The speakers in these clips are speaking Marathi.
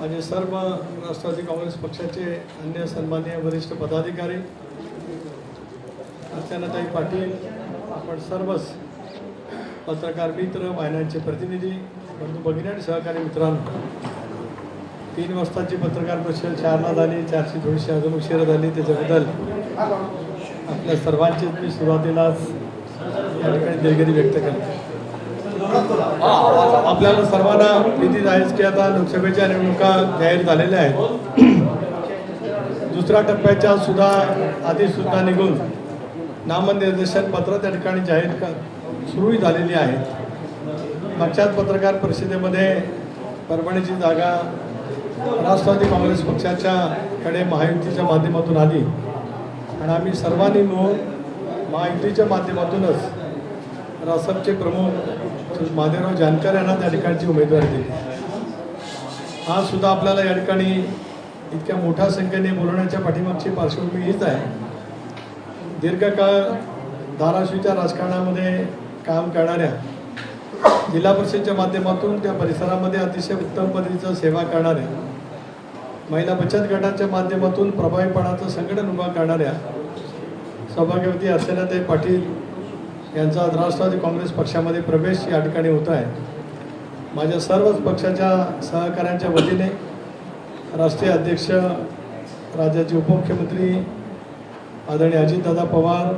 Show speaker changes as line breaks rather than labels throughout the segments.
माझे सर्व राष्ट्रवादी काँग्रेस पक्षाचे अन्य सन्माननीय वरिष्ठ पदाधिकारी अर्चनाताई पाटील आपण सर्वच पत्रकार मित्र वाहिन्यांचे प्रतिनिधी बंधू भगिनी आणि सहकारी मित्रांनो तीन वाजताची पत्रकार परिषद चारला झाली चारशे थोडीशे अजून उशिरा झाली त्याच्याबद्दल आपल्या सर्वांचीच मी सुरुवातीलाच या ठिकाणी दिलगिरी व्यक्त करतो. आपल्याला सर्वांना भीती आहेच की आता लोकसभेच्या निवडणुका जाहीर झालेल्या आहेत. दुसऱ्या टप्प्याच्या सुद्धा अधिसूचना निघून नामनिर्देशन पत्र त्या ठिकाणी जाहीर सुरूही झालेली आहेत मागच्याच पत्रकार परिषदेमध्ये परभणीची जागा राष्ट्रवादी काँग्रेस पक्षाच्या कडे महायुतीच्या माध्यमातून आली. आणि आम्ही सर्वांनी मिळून महायुतीच्या माध्यमातूनच रासपचे प्रमुख महादेवराव जानकर यांना त्या ठिकाणची उमेदवारी दिली. आज सुद्धा आपल्याला या ठिकाणी इतक्या मोठ्या संख्येने बोलवण्याच्या पाठीमागची पार्श्वभूमी हीच आहे. दीर्घकाळ धाराशिवच्या राजकारणामध्ये काम करणाऱ्या जिल्हा परिषदेच्या माध्यमातून त्या परिसरामध्ये अतिशय उत्तम पद्धतीचं सेवा करणाऱ्या महिला बचत गटाच्या माध्यमातून प्रभावीपणाचं संघटन उभा करणाऱ्या सौभाग्यवती ते पाटील यांचा आज राष्ट्रवादी काँग्रेस पक्षामध्ये प्रवेश या ठिकाणी होत आहे. माझ्या सर्वच पक्षाच्या सहकाऱ्यांच्या वतीने राष्ट्रीय अध्यक्ष राज्याचे उपमुख्यमंत्री आदरणीय अजितदादा पवार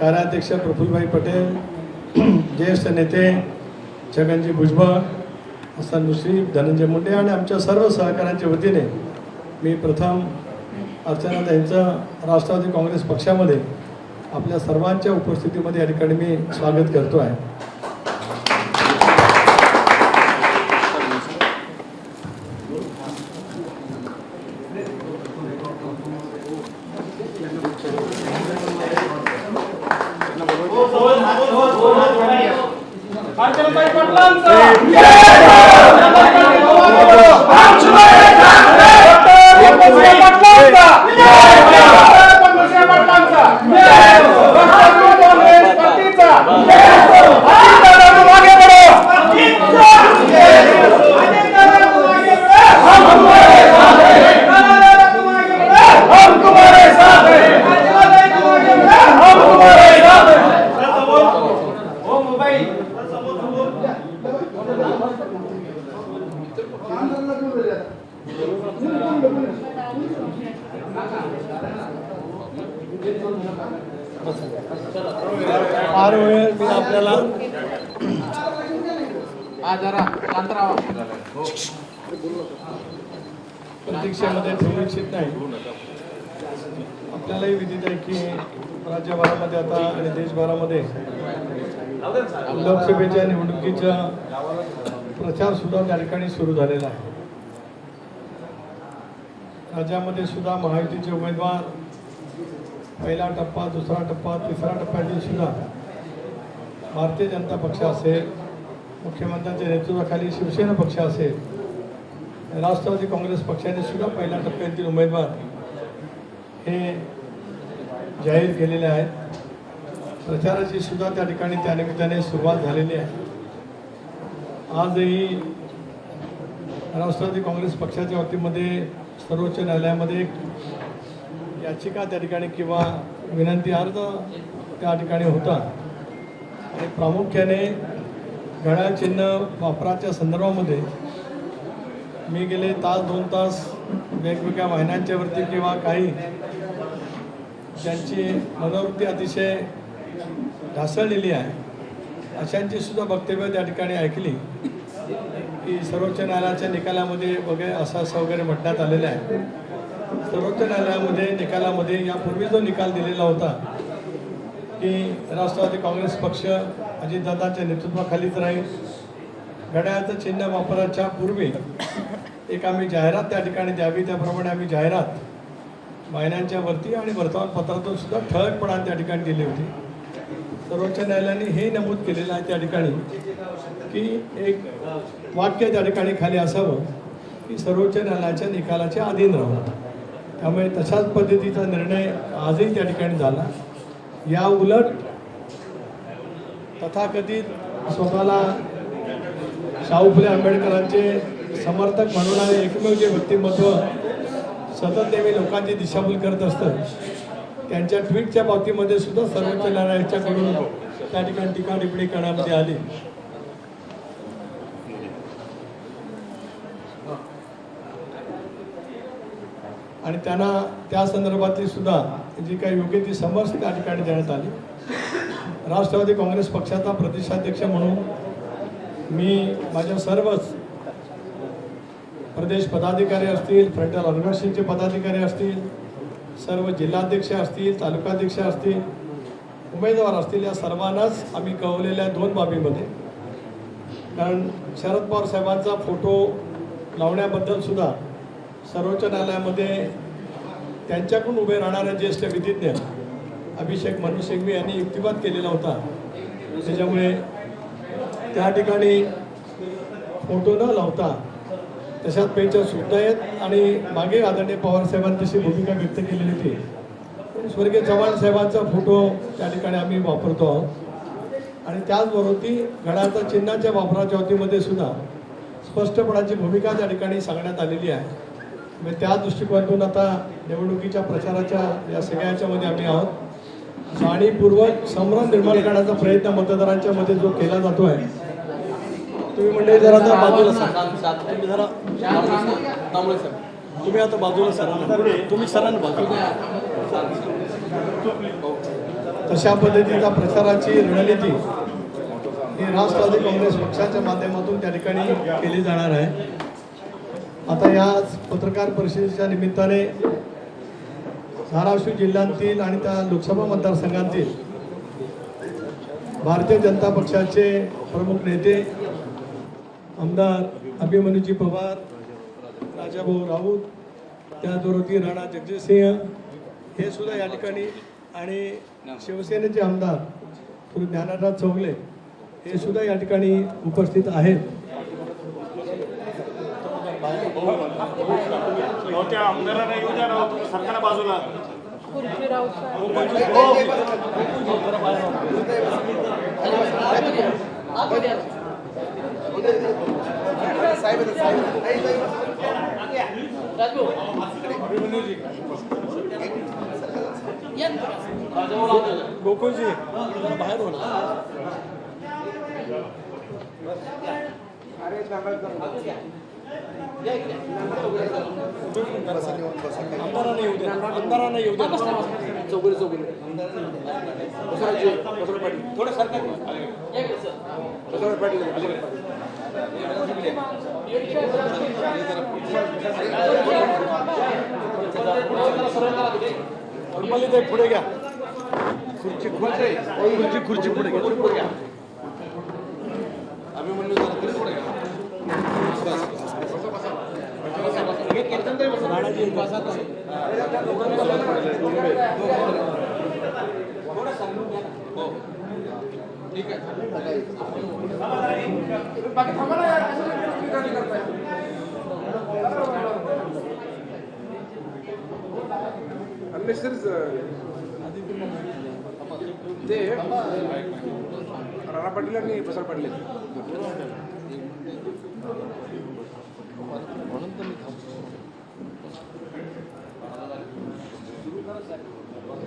कार्याध्यक्ष प्रफुल्लभाई पटेल ज्येष्ठ नेते छगनजी भुजबळ हसन मुश्रीफ धनंजय मुंडे आणि आमच्या सर्व सहकाऱ्यांच्या वतीने मी प्रथम अर्चना यांचं राष्ट्रवादी काँग्रेस पक्षामध्ये आपल्या सर्वांच्या उपस्थितीमध्ये या ठिकाणी मी स्वागत करतो आहे फार वेळ मी आपल्याला
जरा शांत राहा.
प्रतीक्षेमध्ये ठेवू इच्छित नाही. आपल्यालाही विदित आहे की राज्यभरामध्ये आता आणि देशभरामध्ये लोकसभेच्या निवडणुकीचा प्रचार सुद्धा त्या ठिकाणी सुरू झालेला आहे. राज्यामध्ये सुद्धा महायुतीचे उमेदवार पहिला टप्पा दुसरा टप्पा तिसरा टप्प्यातील सुद्धा भारतीय जनता पक्ष असेल मुख्यमंत्र्यांच्या नेतृत्वाखाली शिवसेना पक्ष असेल राष्ट्रवादी काँग्रेस पक्षाने सुद्धा पहिल्या टप्प्यातील उमेदवार हे जाहीर केलेले आहेत. प्रचाराची सुद्धा त्या ठिकाणी त्या निमित्ताने सुरुवात झालेली आहे. आजही राष्ट्रवादी काँग्रेस पक्षाच्या वतीमध्ये सर्वोच्च न्यायालयामध्ये एक याचिका त्या ठिकाणी किंवा विनंती अर्ज त्या ठिकाणी होता आणि प्रामुख्याने घड्याळचिन्ह वापराच्या संदर्भामध्ये मी गेले तास दोन तास वेगवेगळ्या वाहिन्यांच्यावरती किंवा काही ज्यांची मनोवृत्ती अतिशय ढासळलेली आहे अशांची सुद्धा वक्तव्य त्या ठिकाणी ऐकली की सर्वोच्च न्यायालयाच्या निकालामध्ये वगैरे असं असं वगैरे म्हणण्यात आलेलं आहे. सर्वोच्च न्यायालयामध्ये निकालामध्ये यापूर्वी जो निकाल दिलेला होता की राष्ट्रवादी काँग्रेस पक्ष अजितदादाच्या नेतृत्वाखालीच राहील. घड्याळाचं चिन्ह वापराच्या पूर्वी एक आम्ही जाहिरात त्या ठिकाणी द्यावी त्याप्रमाणे आम्ही जाहिरात वाहिन्यांच्या वरती आणि वर्तमानपत्रातून सुद्धा ठळकपणाने त्या ठिकाणी दिली होती. सर्वोच्च न्यायालयाने हे नमूद केलेलं आहे त्या ठिकाणी की एक वाक्य त्या ठिकाणी खाली असावं की सर्वोच्च न्यायालयाच्या निकालाच्या अधीन राहू. त्यामुळे तशाच पद्धतीचा निर्णय आजही त्या ठिकाणी झाला. या उलट तथाकथित स्वतःला शाहू फुले आंबेडकरांचे समर्थक म्हणून आणि एकमेव जे व्यक्तिमत्व सतत नेहमी लोकांची दिशाभूल करत असतं त्यांच्या ट्विटच्या बाबतीमध्ये सुद्धा सर्वोच्च न्यायालयाच्याकडून त्या ठिकाणी टीका टिप्पणी करण्यामध्ये आली. आणि त्यांना त्या संदर्भातली सुद्धा जी काही योग्य ती समज त्या ठिकाणी देण्यात आली. राष्ट्रवादी काँग्रेस पक्षाचा प्रदेशाध्यक्ष म्हणून मी माझ्या सर्वच प्रदेश पदाधिकारी असतील फ्रंटल ऑर्गनायझेशनचे पदाधिकारी असतील सर्व जिल्हाध्यक्ष असतील तालुकाध्यक्ष असतील उमेदवार असतील या सर्वांनाच आम्ही कळवलेल्या दोन बाबीमध्ये. कारण शरद पवार साहेबांचा फोटो लावण्याबद्दल सुद्धा सर्वोच्च न्यायालयामध्ये त्यांच्याकडून उभे राहणारे ज्येष्ठ विधिज्ञ अभिषेक मनु सिंघवी यांनी युक्तिवाद केलेला होता. त्याच्यामुळे त्या ठिकाणी फोटो न लावता तशाच पेच्या सुद्धा आहेत आणि मागे आदरणीय पवारसाहेबांनी तशी भूमिका व्यक्त केलेली होती. स्वर्गीय चव्हाण साहेबांचा फोटो त्या ठिकाणी आम्ही वापरतो आहोत. आणि त्याचबरोबर ती घड्याळच्या चिन्हाच्या वापराच्या वतीमध्ये सुद्धा स्पष्टपणाची भूमिका त्या ठिकाणी सांगण्यात आलेली आहे. म्हणजे त्या दृष्टिकोनातून आता निवडणुकीच्या प्रचाराच्या या सगळ्याच्यामध्ये आम्ही आहोत. जाणीवपूर्वक संभ्रम निर्माण करण्याचा प्रयत्न मतदारांच्या मध्ये जो केला जातो आहे तुम्ही म्हणजे जरा आता बाजूला सरा. तुम्ही जरा
तांबळे सर
तुम्ही आता बाजूला सरा तुम्ही सरांना बाजूला. तशा पद्धतीचा प्रचाराची रणनीती ही राष्ट्रवादी काँग्रेस पक्षाच्या माध्यमातून त्या ठिकाणी केली जाणार आहे. आता या पत्रकार परिषदेच्या निमित्ताने धाराशिव जिल्ह्यातील आणि त्या लोकसभा मतदारसंघातील भारतीय जनता पक्षाचे प्रमुख नेते आमदार अभिमन्यूजी पवार राजाभाऊ राऊत त्याचबरोबर राणा जगजितसिंह हे सुद्धा या ठिकाणी आणि शिवसेनेचे आमदार श्री ज्ञानराज चौगले हे सुद्धा या ठिकाणी उपस्थित आहेत.
अहो, त्या आमदारांना येऊ द्या राव तुम्ही सरकारला बाजूला.
गोकुळजी जरा बाहेर हो ना. आमदारांना येऊ द्या आमदारांना येऊ द्या
बसवराजी बसवराज पाटील थोडं सरकार बसवराज पाटील अलीकडे पाटील
पुढे घ्या खुर्ची खुर्ची खुर्ची खुर्ची पुढे घ्या
अभिमन्यू जरा तरी पुढे घ्या.
राणाजी
हो ठीक आहे
बाकी थांबा ना यार, कसं तुम्ही गाडी करताय? Unnecessaryच, ते राणा पाटील आणि प्रसार पाटील आहेत.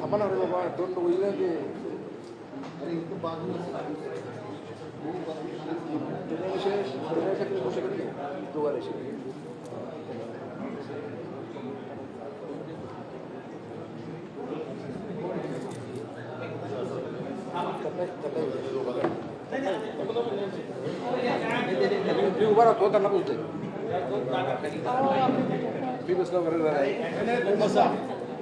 थांबा ना रे बाबा दोन लोक ना ते त्याच्याविषयी त्याच्यासाठी होऊ उभा राहतो त्यांना बोलतोय मी बसलो वगैरे जरा
बसा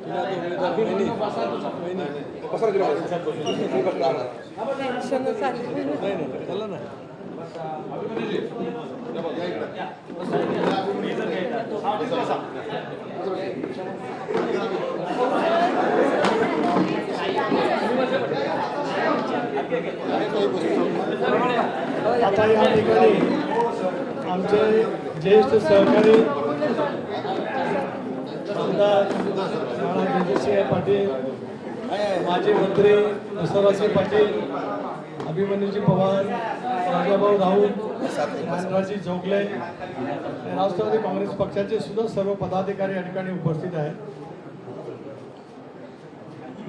तुला तो उमेदवार वहिनी. वहिनी.
बसरा दिला मी बसलो
नाही नाही त्याला नाही आता या ठिकाणी आमचे ज्येष्ठ सहकारी आमदार राणा जयसिंह पाटील माजी मंत्री बसवराजसिंह पाटील अभिमन्यूजी पवार राजाभाऊ राऊत ज्ञानराजी जोगले राष्ट्रवादी काँग्रेस पक्षाचे सुद्धा सर्व पदाधिकारी या ठिकाणी उपस्थित आहेत.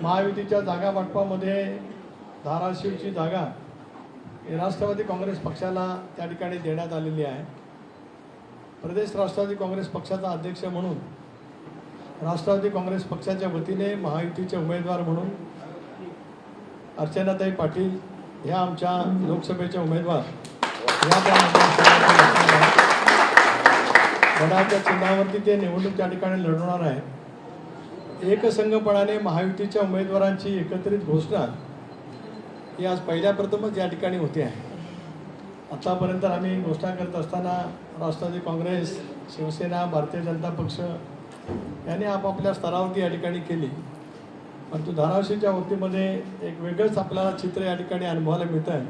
महायुतीच्या जागा वाटपामध्ये धाराशिवची जागा राष्ट्रवादी काँग्रेस पक्षाला त्या ठिकाणी देण्यात आलेली आहे. प्रदेश राष्ट्रवादी काँग्रेस पक्षाचा अध्यक्ष म्हणून राष्ट्रवादी काँग्रेस पक्षाच्या वतीने महायुतीचे उमेदवार म्हणून अर्चनाताई पाटील ह्या आमच्या लोकसभेच्या उमेदवार. गडाच्या चिन्हावरती ते निवडणूक त्या ठिकाणी लढवणार आहे एकसंघपणाने महायुतीच्या उमेदवारांची एकत्रित घोषणा ही आज पहिल्या प्रथमच या ठिकाणी होते आहे. आतापर्यंत आम्ही घोषणा करत असताना राष्ट्रवादी काँग्रेस शिवसेना भारतीय जनता पक्ष यांनी आपापल्या स्तरावरती या ठिकाणी केली. परंतु धाराशिवच्या वतीमध्ये एक वेगळंच आपल्याला चित्र या ठिकाणी अनुभवायला मिळतं आहे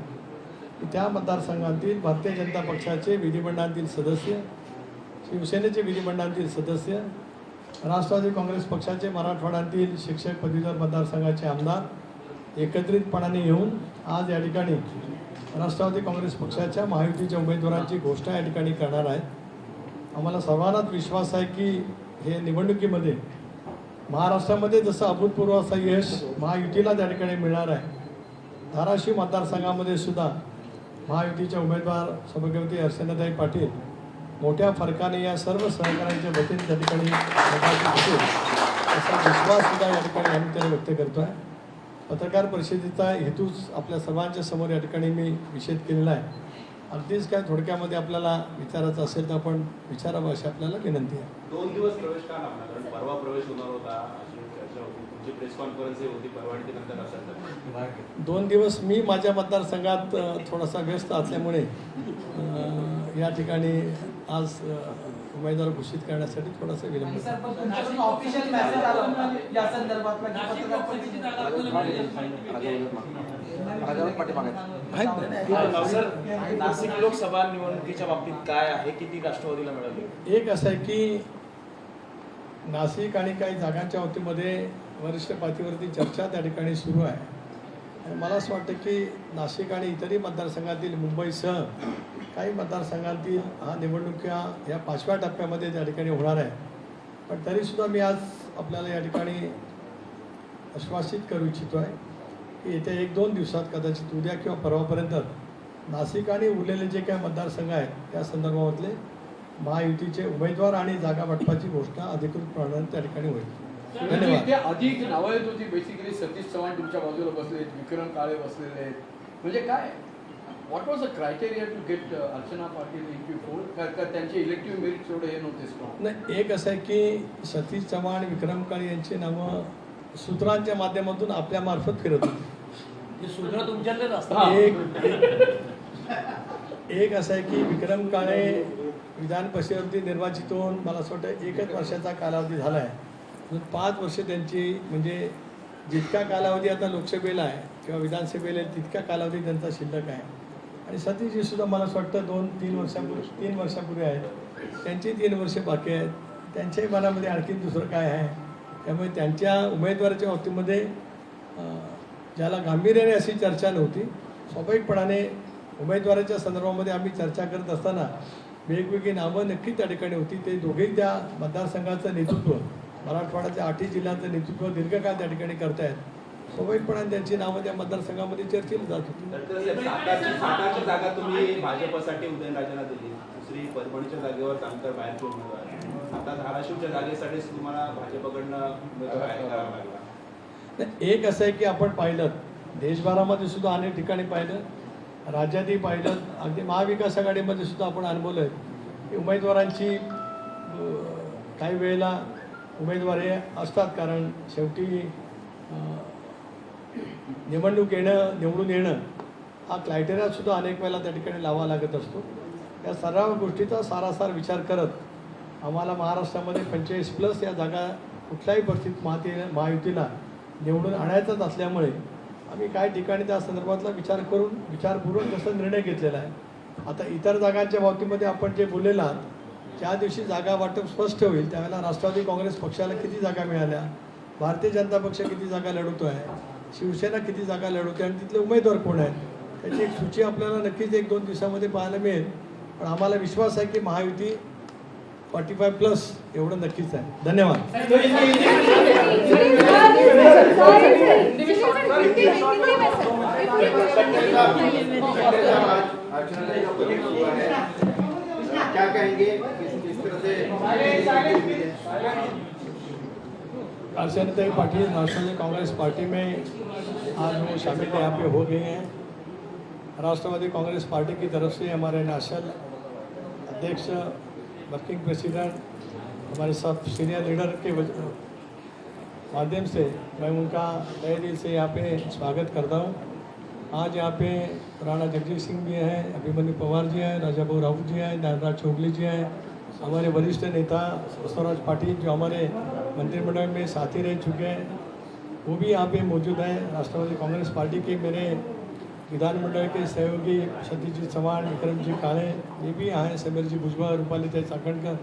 की त्या मतदारसंघातील भारतीय जनता पक्षाचे विधिमंडळातील सदस्य शिवसेनेचे विधिमंडळातील सदस्य राष्ट्रवादी काँग्रेस पक्षाचे मराठवाड्यातील शिक्षक पदवीधर मतदारसंघाचे आमदार एकत्रितपणाने येऊन आज या ठिकाणी राष्ट्रवादी काँग्रेस पक्षाच्या महायुतीच्या उमेदवारांची घोषणा या ठिकाणी करणार आहेत. आम्हाला सर्वांनाच विश्वास आहे की हे निवडणुकीमध्ये महाराष्ट्रामध्ये जसं अभूतपूर्व असं यश महायुतीला त्या ठिकाणी मिळणार आहे. धाराशिव मतदारसंघामध्ये सुद्धा महायुतीच्या उमेदवार सभागवती अर्चनाताई पाटील मोठ्या फरकाने या सर्व सहकाऱ्यांच्या वतीने त्या ठिकाणी असा विश्वास सुद्धा या ठिकाणी आम्ही त्याने व्यक्त करतो आहे पत्रकार परिषदेचा हेतूच आपल्या सर्वांच्या समोर या ठिकाणी मी विषेद केलेला आहे. अगदीच काय थोडक्यामध्ये आपल्याला विचारायचं असेल तर आपण विचारावं अशी आपल्याला विनंती आहे.
दोन दिवस प्रवेश का लागला? कारण परवा प्रवेश होणार होता प्रेस कॉन्फरन्स होती. परवा आणि ते नंतर असेल
दोन दिवस मी माझ्या मतदारसंघात थोडासा व्यस्त असल्यामुळे या ठिकाणी आज उमेदवार घोषित करण्यासाठी थोडासा विलंब. झाला.
सर पण तुमच्याकडून ऑफिशियल मेसेज आला होता. या संदर्भातला की पत्रकार
सर नाशिक लोकसभा निवडणुकीच्या बाबतीत काय आहे? किती राष्ट्रवादीला मिळाले?
एक असं आहे की नाशिक आणि काही जागांच्या वतीमध्ये वरिष्ठ पातळीवरती चर्चा त्या ठिकाणी सुरू आहे. आणि मला असं वाटतं की नाशिक आणि इतरही मतदारसंघातील मुंबईसह काही मतदारसंघातील हा निवडणुका या पाचव्या टप्प्यामध्ये त्या ठिकाणी होणार आहे पण तरीसुद्धा मी आज आपल्याला या ठिकाणी आश्वासित करू इच्छितो आहे की येत्या एक दोन दिवसात कदाचित उद्या किंवा परवापर्यंत नाशिक आणि उरलेले जे काही मतदारसंघ आहेत त्या संदर्भातले महायुतीचे उमेदवार आणि जागा वाटपाची घोषणा अधिकृतपणे त्या ठिकाणी होईल.
आधी एक नावं येत होती बेसिकली सतीश चव्हाण तुमच्या बाजूला बसले आहेत विक्रम काळे बसलेले आहेत. म्हणजे काय? What was the criteria to get Archana Patil in P four का त्यांचे इलेक्टिव्ह मेरिट एवढे हे नव्हते स्ट्रॉंग
नाही एक असं आहे की सतीश चव्हाण विक्रम काळे यांची नावं सूत्रांच्या माध्यमातून आपल्या मार्फत फिरत होती.
सूत्र तुमच्यातलेच
एक एक असं आहे की विक्रम काळे विधान परिषदेवरती निर्वाचित होऊन मला असं वाटतं एकच वर्षाचा कालावधी झाला आहे पाच वर्ष त्यांची म्हणजे जितका कालावधी आता लोकसभेला आहे किंवा विधानसभेला आहे तितका कालावधी त्यांचा शिल्लक आहे. आणि सतीशजी सुद्धा मला असं वाटतं दोन तीन वर्षापूर्वी तीन वर्षापूर्वी आहेत. त्यांची तीन वर्षे बाकी आहेत. त्यांच्याही मनामध्ये आणखी दुसरं काय आहे? त्यामुळे त्यांच्या उमेदवाराच्या बाबतीमध्ये ज्याला गांभीर्याने अशी चर्चा नव्हती स्वाभाविकपणाने उमेदवाराच्या संदर्भामध्ये आम्ही चर्चा करत असताना वेगवेगळी नावं नक्की त्या ठिकाणी होती. ते दोघेही त्या मतदारसंघाचं नेतृत्व मराठवाड्याच्या आठही जिल्ह्यांचं नेतृत्व दीर्घकाळ त्या ठिकाणी करतायत. स्वाभाविकपणाने त्यांची नावं त्या मतदारसंघामध्ये चर्चेली जात होती.
जागा तुम्ही भाजपसाठी उदयनराजेंना दिली. दुसरी परभणीच्या जागेवर जानकर बाहेरचे उमेदवार. आता धाराशिवच्या जागेसाठीच तुम्हाला भाजपकडनं
एक असं आहे की आपण पाहिलं देशभरामध्ये सुद्धा अनेक ठिकाणी पाहिलं राज्यातही पाहिलं अगदी महाविकास आघाडीमध्ये सुद्धा आपण अनुभवलं आहे की उमेदवारांची काही वेळेला उमेदवार हे असतात कारण शेवटी निवडणूक येणं निवडून येणं हा क्रायटेरियासुद्धा अनेक वेळेला त्या ठिकाणी लावा लागत असतो. या सर्व गोष्टीचा सारासार विचार करत आम्हाला महाराष्ट्रामध्ये पंचेचाळीस प्लस या जागा कुठल्याही परिस्थितीत महाती महायुतीला निवडून आणायचंच असल्यामुळे आम्ही काही ठिकाणी त्या संदर्भातला विचार करून विचारपूर्वक तसा निर्णय घेतलेला आहे. आता इतर जागांच्या बाबतीमध्ये आपण जे बोललेलं आहात ज्या दिवशी जागा वाटप स्पष्ट होईल त्यावेळेला राष्ट्रवादी काँग्रेस पक्षाला किती जागा मिळाल्या? भारतीय जनता पक्ष किती जागा लढवतो आहे शिवसेना किती जागा लढवते आणि तिथले उमेदवार कोण आहेत? त्याची एक सूची आपल्याला नक्कीच एक दोन दिवसामध्ये पाहायला मिळेल. पण आम्हाला विश्वास आहे की महायुती फॉर्टी फाय प्लस एवढं नक्कीच आहे. धन्यवाद.
क्या कहेंगे? किस तरह से
राजसेनाताई पाटिल राष्ट्रवादी कांग्रेस पार्टी में आज वो शामिल यहाँ पे हो गए हैं। राष्ट्रवादी कांग्रेस पार्टी की तरफ से हमारे नेशनल अध्यक्ष वर्किंग प्रेसिडेंट हमारे सब सीनियर लीडर के माध्यम से मैं उनका तय दिल से यहाँ पे स्वागत करता हूँ। आज यहाँ पे राणा जगजीत सिंह जी हैं अभिमन्यु पवार जी हैं राजाभाऊ राउत जी हैं नागराज चौगली जी हैं हमारे वरिष्ठ नेता बसवराज पाटिल जो हमारे मंत्रिमंडल में साथी रह चुके हैं। वो भी यहाँ पे मौजूद हैं। राष्ट्रवादी कांग्रेस पार्टी के मेरे विधानमंडल के सहयोगी सतीजीत चौहान विक्रम जी काळे ये भी यहाँ हैं। समीर जी भुजबा रूपाली चाकणकर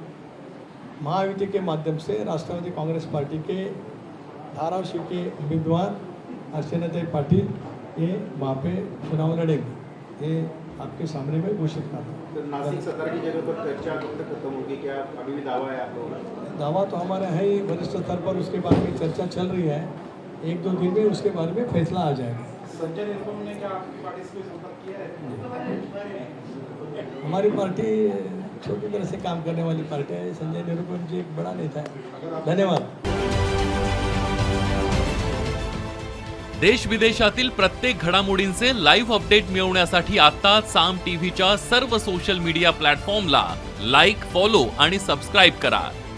महायुति के माध्यम से राष्ट्रवादी कांग्रेस पार्टी के धाराशिव के उम्मीदवार अर्चनाताई पाटिल ये वहाँ पे चुनाव लड़ेंगे। ये आपके सामने में घोषित कर रहा हूँ।
तो नासिक सदर की जगह पर चर्चा कब तक खत्म होगी। क्या अभी भी दावा है आप लोगों का?
दावा तो हमारा है ही वरिष्ठ स्तर पर उसके बारे में चर्चा चल रही है। एक दो दिन में उसके बारे में फैसला आ जाएगा।
संजय निरुपम ने क्या आपकी पार्टी से कोई संपर्क किया है?
हमारी पार्टी छोटी तरह से काम करने वाली पार्टी है। संजय निरुपम जी एक बड़ा नेता है। धन्यवाद।
देश विदेशातील प्रत्येक घडामोडींचे लाईव्ह अपडेट मिळवण्यासाठी आता साम टीव्हीच्या सर्व सोशल मीडिया प्लॅटफॉर्मला लाईक फॉलो आणि सबस्क्राईब करा.